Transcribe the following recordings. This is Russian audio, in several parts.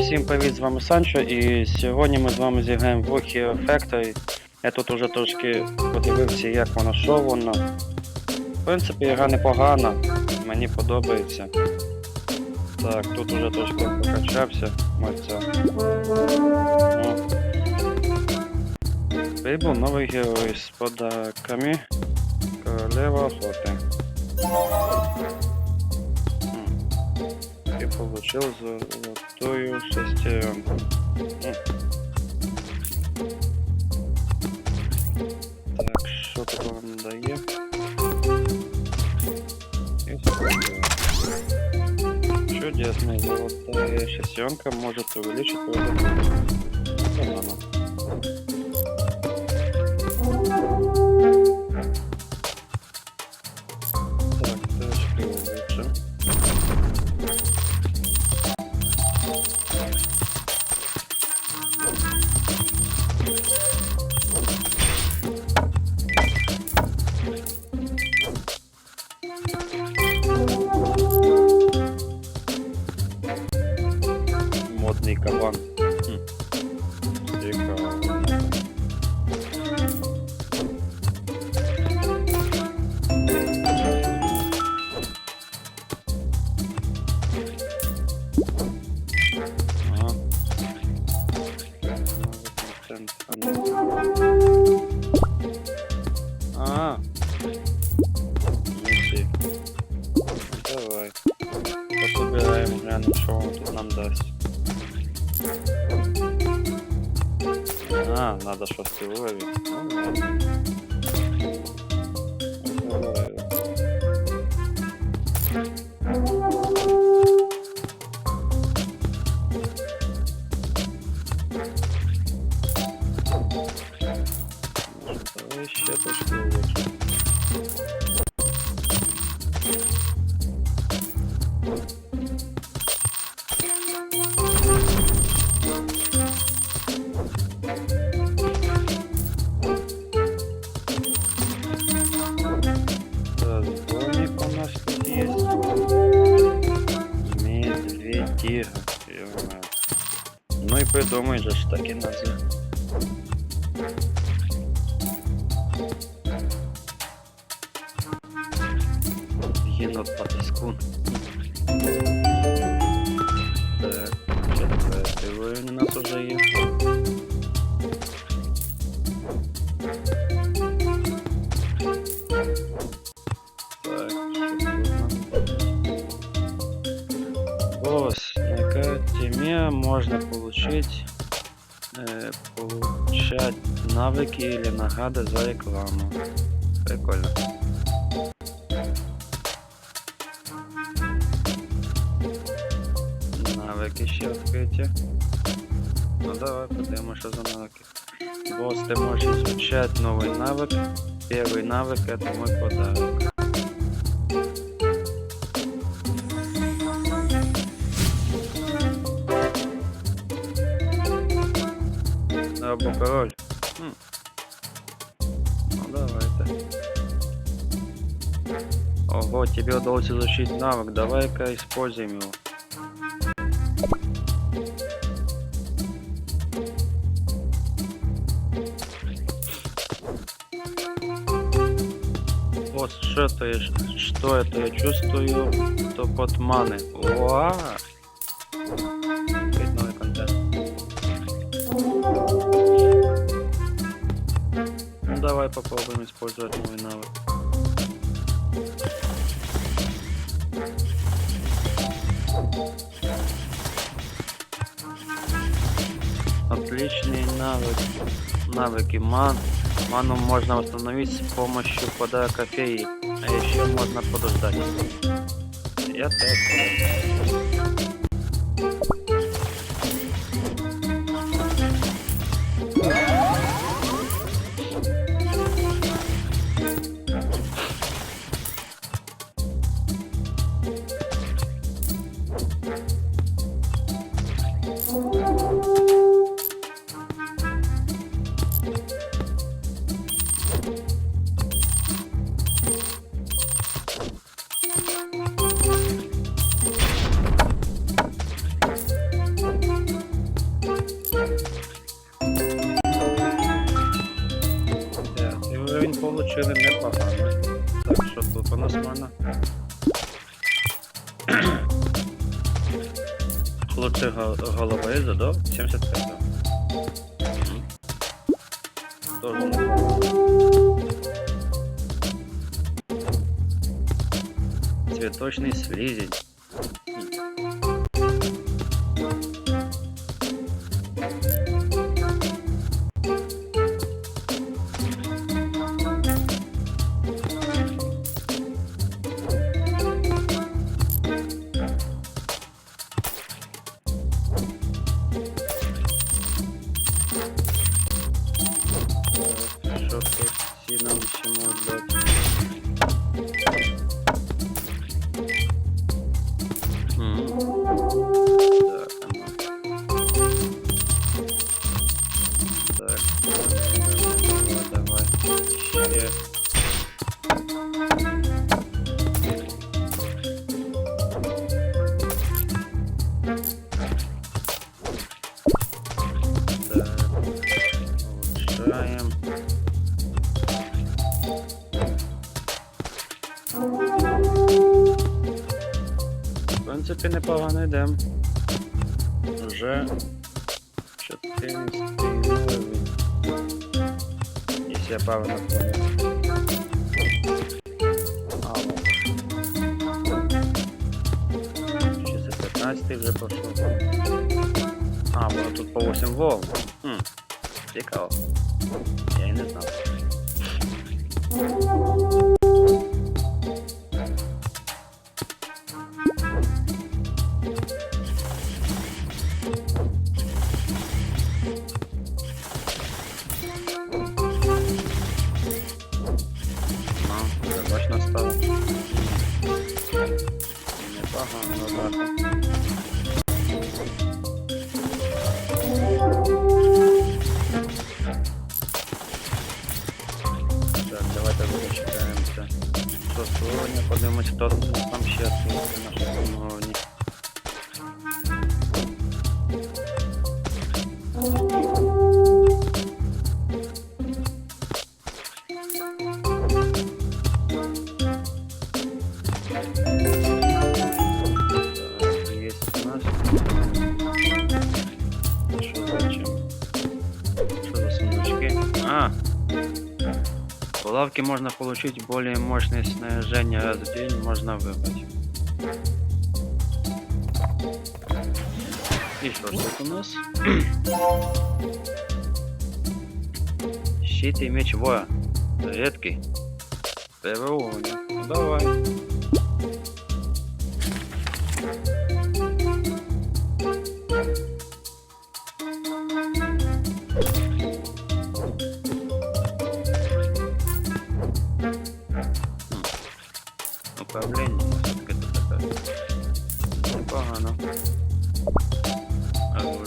Всім привіт, з вами Санчо, і сьогодні ми з вами зіграємо в Walkie Factory. Я тут уже трошки подивився, як воно, що воно. В принципі, гра непогана, мені подобається. Так, тут уже трошки покачався. Ось це. Прибув новий герой з подарками Королева охоти. Получил золотую шестеренку. Так, что? И сколько? Чудесно, золотая шестеренка может увеличить твою Банана. Надо шостий Ну и придумай же ж получать навыки или награды за рекламу. Прикольно. Навыки ще відкриті. Ну давай подивимося, що за навыки. Босс, ты можешь изучать новый навык. Первый навык это мой подарок. Тебе удалось изучить навык. Давай-ка используем его. Вот что это, что это я чувствую, то под маны. Уа! Новый контент. Ну давай попробуем использовать новый навык. Отличный навык. Навыки ман. Ману можно восстановить с помощью подарка феи. А еще можно подождать. Я так. Голови задав 75. да. Мгм. Тоже непогано. Цветочный слизень. Непогано йдемо. Вже 14 уровень. Якщо я вот. За 15 вже пошел. А, воно тут по 8 волн. Хм, цікаво. В лавке можно получить более мощное снаряжение раз в день, можно выбрать. И что у нас? Щит и меч воя. Редкий. Первый уровень. Ну давай.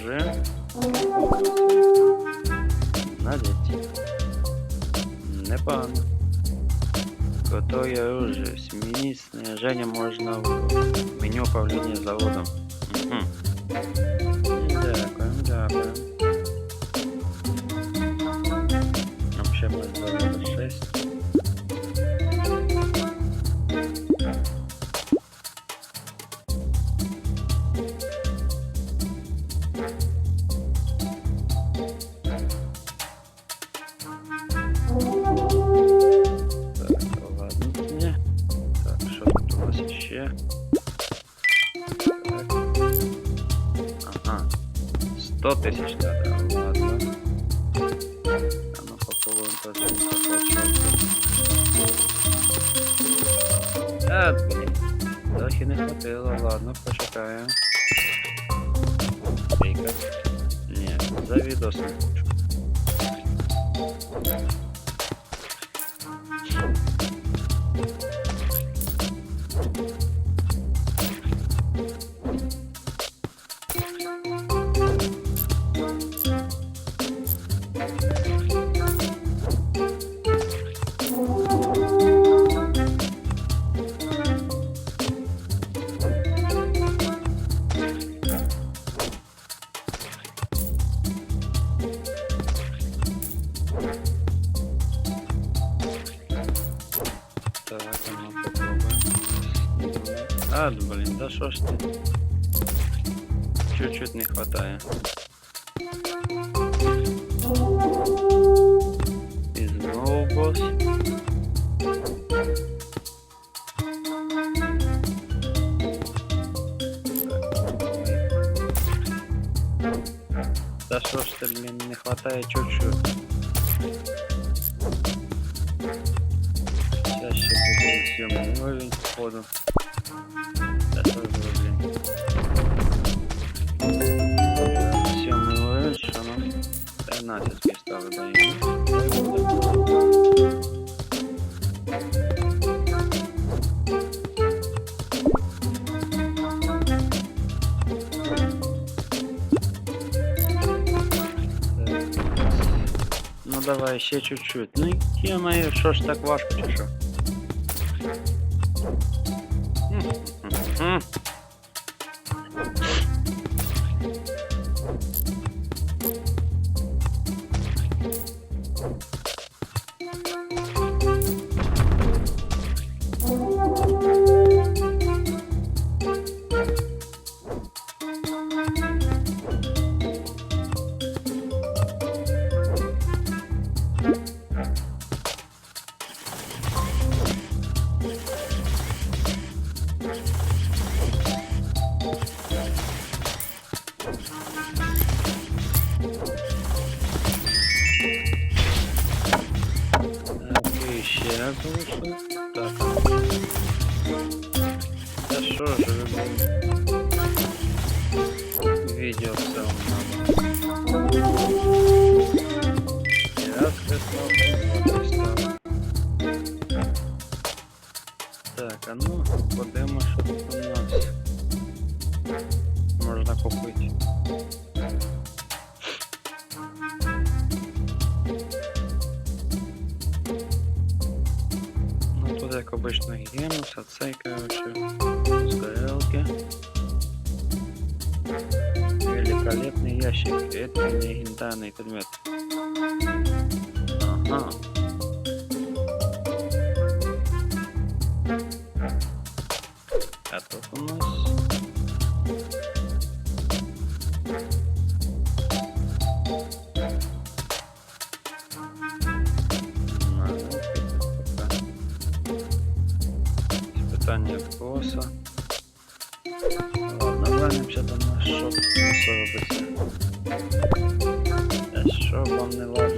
Оружие. Надеть. Непогано. Крутое оружие. Сменить снаряжение можно в меню управления заводом. 100 тысяч надо. Ладно. А ну попробуем посмотреть. А, блин. Трохи не хватило. Ладно, почекаем. Трійка. Ні, за відос 50, блин, да что ж ты? Чуть-чуть не хватает. Ну давай ще чуть-чуть. Ну і моє, що ж так важко чи? Тут як обично генус, а цей, короче, з горелки. Великолепный ящик. Это легендарный предмет. Ага. А тут у нас... вернемося до нас, щоб не робиться. Та що вам не ладно,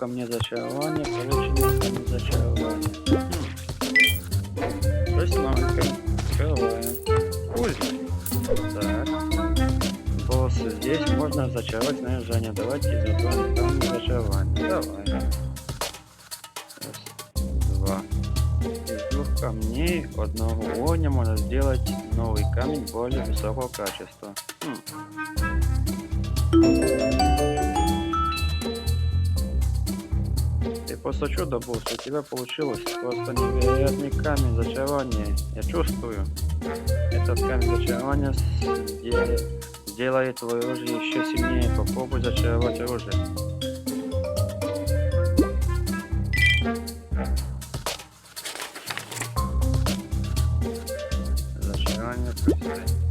Камня зачарования, получено камень зачарования. Хм. Щось новеньке. Открываем. Пульт. Так. Босс, здесь можно зачаровать снаряжение. Давайте изготовим камень зачарования. Давай. Раз, два. Из двух камней одного уровня можно сделать новый камень более высокого качества. Хм. Просто чудо, босс, у тебя получилось просто невероятный камень зачарования. Я чувствую. Этот камень зачарования сделает твое оружие еще сильнее. Попробуй зачаровать оружие. Зачарование простое.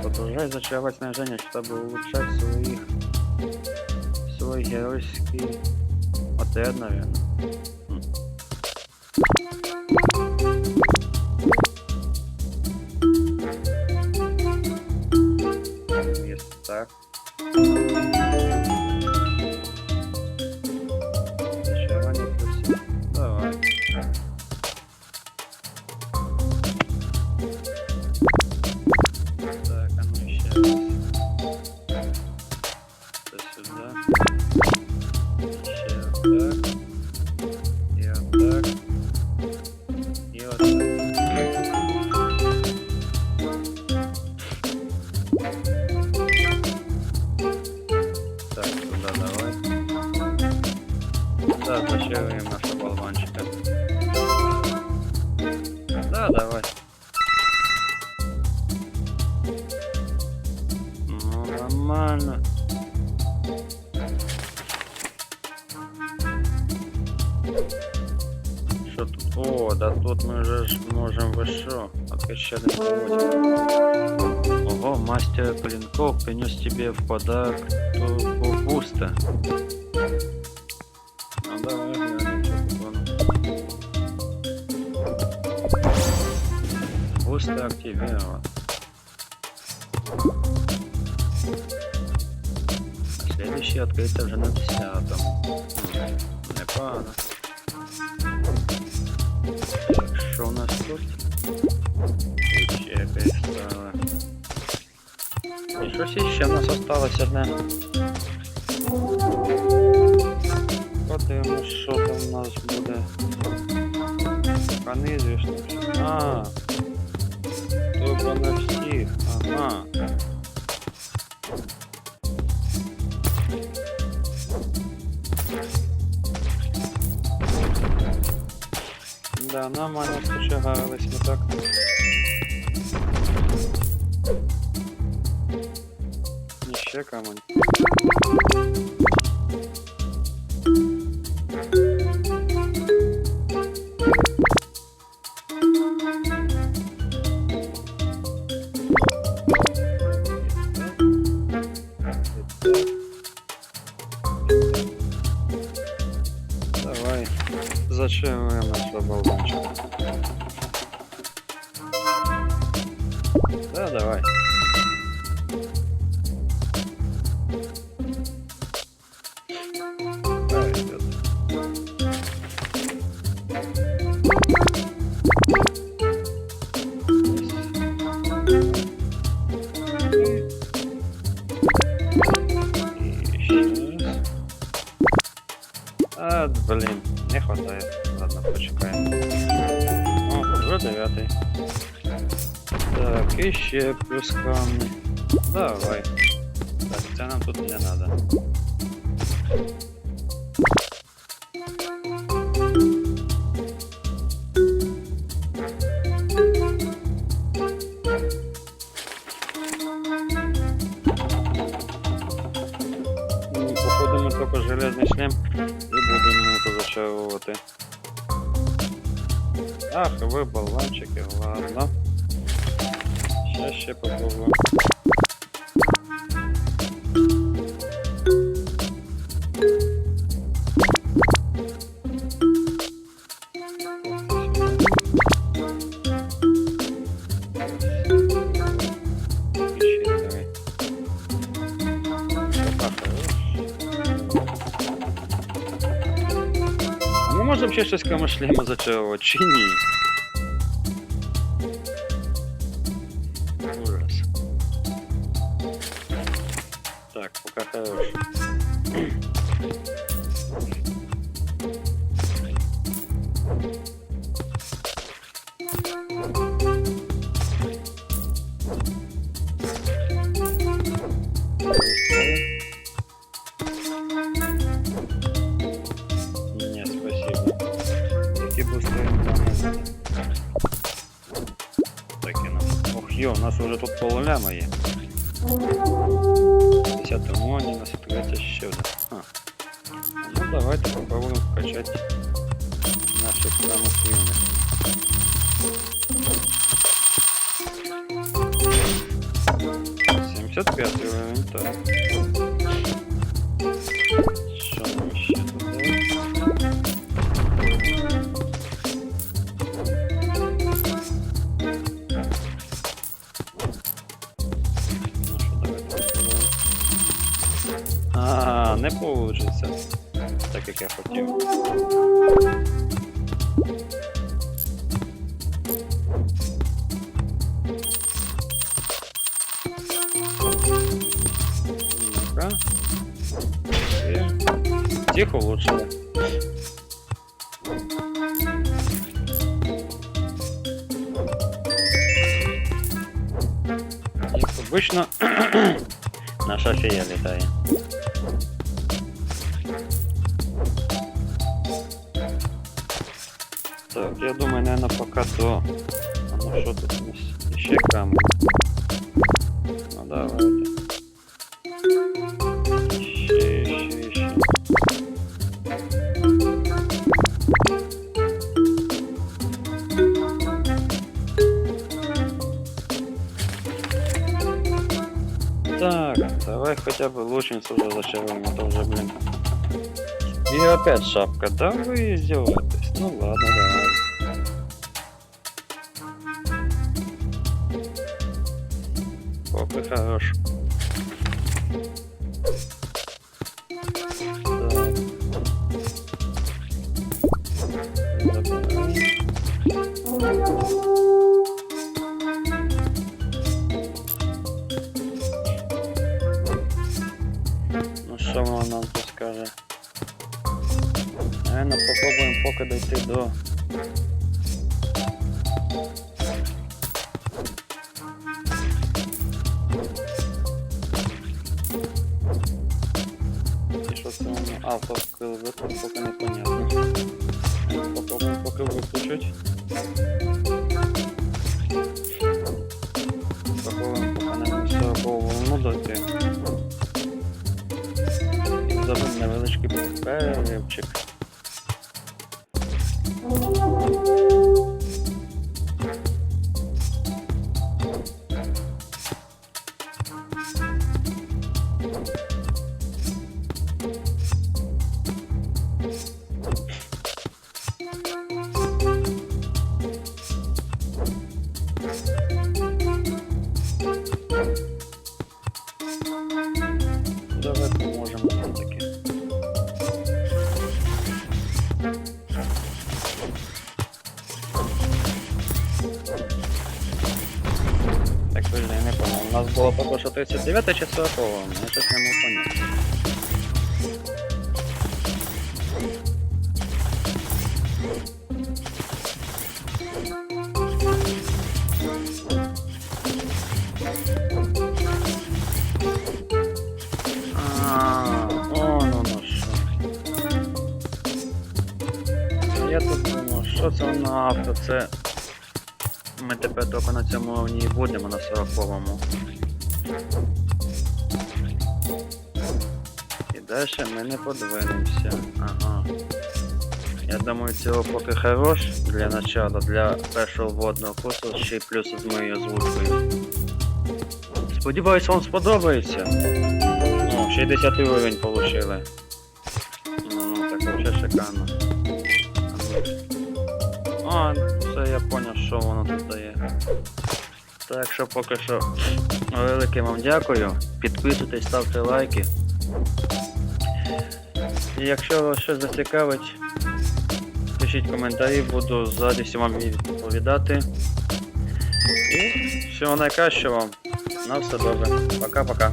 Продолжай зачаровать снаряжение, чтобы улучшать своих свой геройский отряд, наверное. Да, зачаруем нашего болванчика. Да, давай. Ну, нормально. Что тут? О, да тут мы же ж можем хорошо откачать Ого, мастер клинков принес тебе в подарок буста. Буст активирован. А следующий открыто уже на десятом. М, Непогано. Так, що у нас тут? Тут ще якась стала. І щось іще в нас осталось одне. Подивимось, що там у нас буде. Пока неізвісно. А, на всіх. Ага. Да, нормально почагарились ми так. Ще камень. А, блин, не хватает. Ладно, почекаем. О, уже девятый. Так, еще плюс камни. Давай. Так, це нам тут не надо. Ще щось кому шлема зачаровувати, чи ні? Які быстрые Так і нам. Ох, йо, у нас уже тут полуляма є. 50 моні, у нас відкриється ще одна. А. Ну давайте попробуем вкачать наших самых юных. 75 уровень, И Тихо улучшили. Як обично, наша фея літає. Так, я думаю, наверное, пока то... Ну что Так, давай хотя бы лучницу уже зачаруем, а то уже, блин. И опять шапка, да вы издеваетесь? Ну ладно, А, поки виключ, поки не понятно. Попробуємо поки виключить. Попробуємо поки не 40 волну дойти. І зробимо невеличкий переривчик. нас було поки ну, ну, що 39 чи 40-ково, я сейчас не могу понять. Це ми тебе тільки на цьому не будемо на сороковому. Далі ми не подвинемося. Ага. Я думаю, цього поки хорош для начала, для першого водного курсу, ще й плюс з моєю озвучкою. Сподіваюсь, вам сподобається. О, 60 уровень получили. Ну, так вообще шикарно. А, все, я понял, що воно тут дає. Так що поки що велике вам дякую. Підписуйтесь, ставте лайки. І якщо вас щось зацікавить, пишіть коментарі, буду з радістю вам відповідати. І всього найкращого вам. На все добре. Пока-пока.